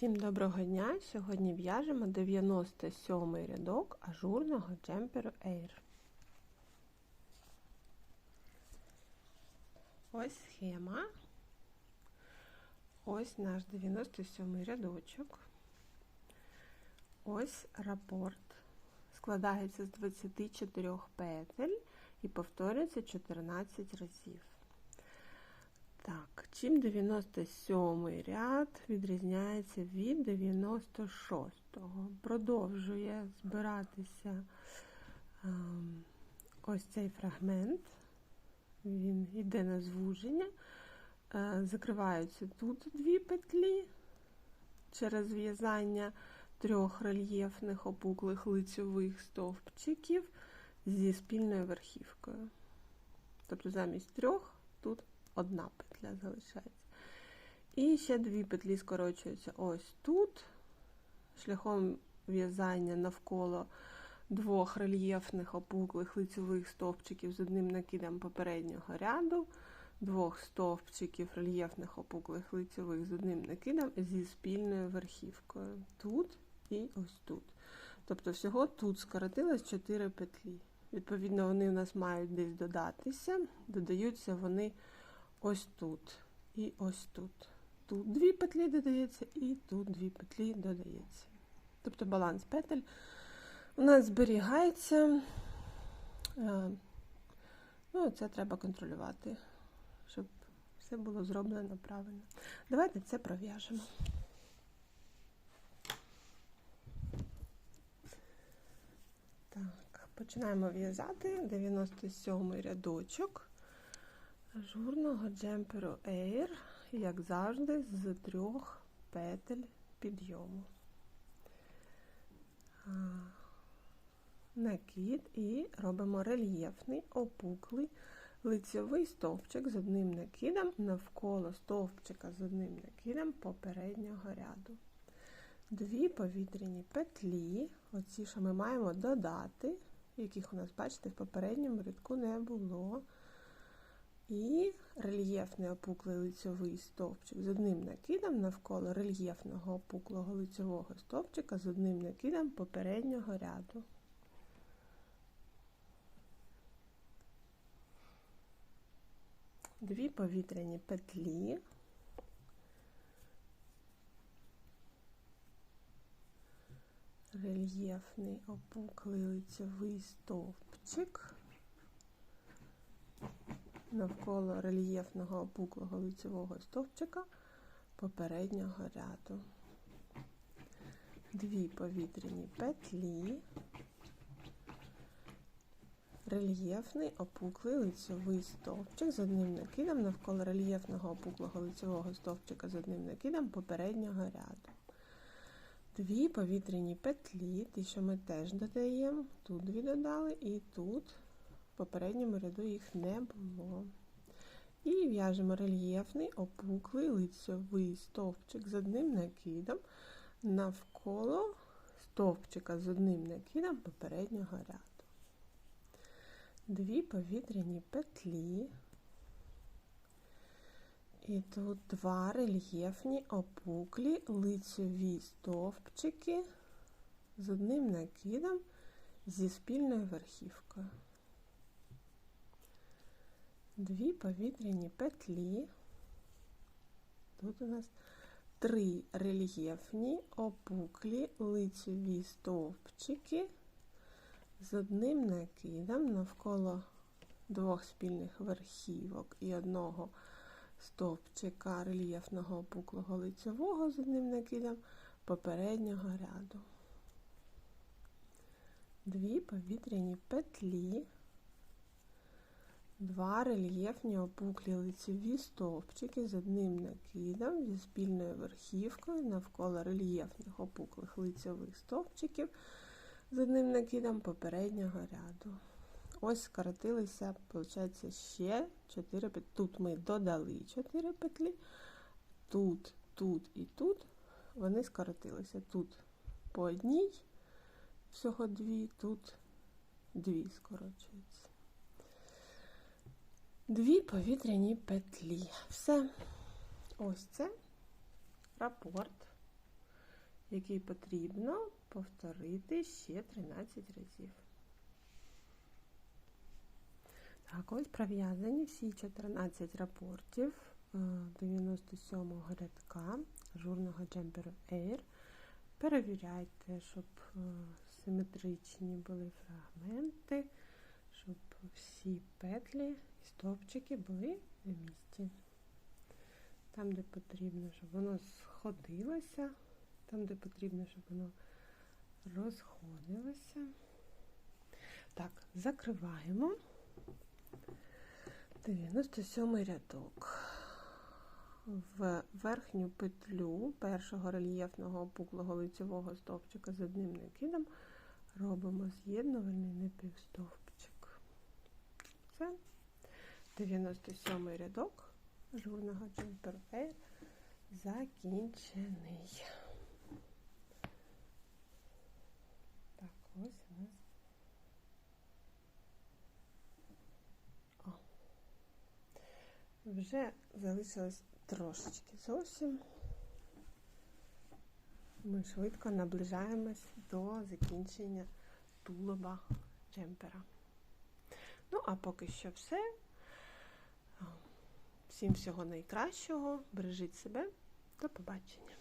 Всім доброго дня! Сьогодні в'яжемо 97 рядок ажурного джемперу Air. Ось схема. Ось наш 97 рядочок. Ось рапорт. Складається з 24 петель і повторюється 14 разів. Так, чим 97 ряд відрізняється від 96-го. Продовжує збиратися ем, ось цей фрагмент, він йде на звуження, е, закриваються тут дві петлі через в'язання трьох рельєфних опуклих лицьових стовпчиків зі спільною верхівкою. Тобто замість трьох тут одна петля залишається. І ще дві петлі скорочуються ось тут, шляхом в'язання навколо двох рельєфних опуклих лицьових стовпчиків з одним накидом попереднього ряду, двох стовпчиків рельєфних опуклих лицьових з одним накидом зі спільною верхівкою. Тут і ось тут. Тобто, всього тут скоротилось 4 петлі. Відповідно, вони у нас мають десь додатися, додаються вони ось тут і ось тут. Тут дві петлі додається, і тут дві петлі додається. Тобто баланс петель у нас зберігається. Ну, це треба контролювати, щоб все було зроблено правильно. Давайте це пров'яжемо. Так, починаємо в'язати 97 рядочок ажурного джемперу Air, як завжди, з трьох петель підйому. Накид і робимо рельєфний, опуклий лицьовий стовпчик з одним накидом навколо стовпчика з одним накидом попереднього ряду. Дві повітряні петлі, оці, що ми маємо додати, яких у нас, бачите, в попередньому рядку не було. І рельєфний опуклий лицьовий стовпчик з одним накидом навколо рельєфного опуклого лицьового стовпчика з одним накидом попереднього ряду. Дві повітряні петлі. Рельєфний опуклий лицьовий стовпчик навколо рельєфного опуклого лицевого стовпчика попереднього ряду. Дві повітряні петлі, рельєфний опуклий лицьовий стовпчик з одним накидом навколо рельєфного опуклого лицевого стовпчика з одним накидом попереднього ряду. Дві повітряні петлі, ті, що ми теж додаємо, тут дві додали і тут попередньому ряду їх не було. І в'яжемо рельєфний опуклий лицьовий стовпчик з одним накидом навколо стовпчика з одним накидом попереднього ряду. Дві повітряні петлі. І тут два рельєфні опуклі лицьові стовпчики з одним накидом зі спільною верхівкою дві повітряні петлі. Тут у нас три рельєфні опуклі лицеві стовпчики з одним накидом навколо двох спільних верхівок і одного стовпчика рельєфного опуклого лицевого з одним накидом попереднього ряду. Дві повітряні петлі Два рельєфні опуклі лицеві стовпчики з одним накидом зі спільною верхівкою навколо рельєфних опуклих лицевих стовпчиків з одним накидом попереднього ряду. Ось скоротилися, виходить, ще 4 петлі. Тут ми додали 4 петлі, тут, тут і тут вони скоротилися. Тут по одній, всього дві, тут дві скорочуються дві повітряні петлі. Все. Ось це рапорт. який потрібно повторити ще 13 разів. Так, ось пров'язані всі 14 рапортів 97-го рядка журного джемперу Air. Перевіряйте, щоб е, симетричні були фрагменти, щоб всі петлі і стовпчики були на місці. Там, де потрібно, щоб воно сходилося, там, де потрібно, щоб воно розходилося. Так, закриваємо 97 рядок. В верхню петлю першого рельєфного опуклого лицевого стовпчика з одним накидом робимо з'єднувальний напівстовпчик. Це 97 рядок журного Jumper закінчений. Так, ось у нас. О. Вже залишилось трошечки зовсім. Ми швидко наближаємось до закінчення тулуба джемпера. Ну, а поки що все. Всім всього найкращого. Бережіть себе. До побачення.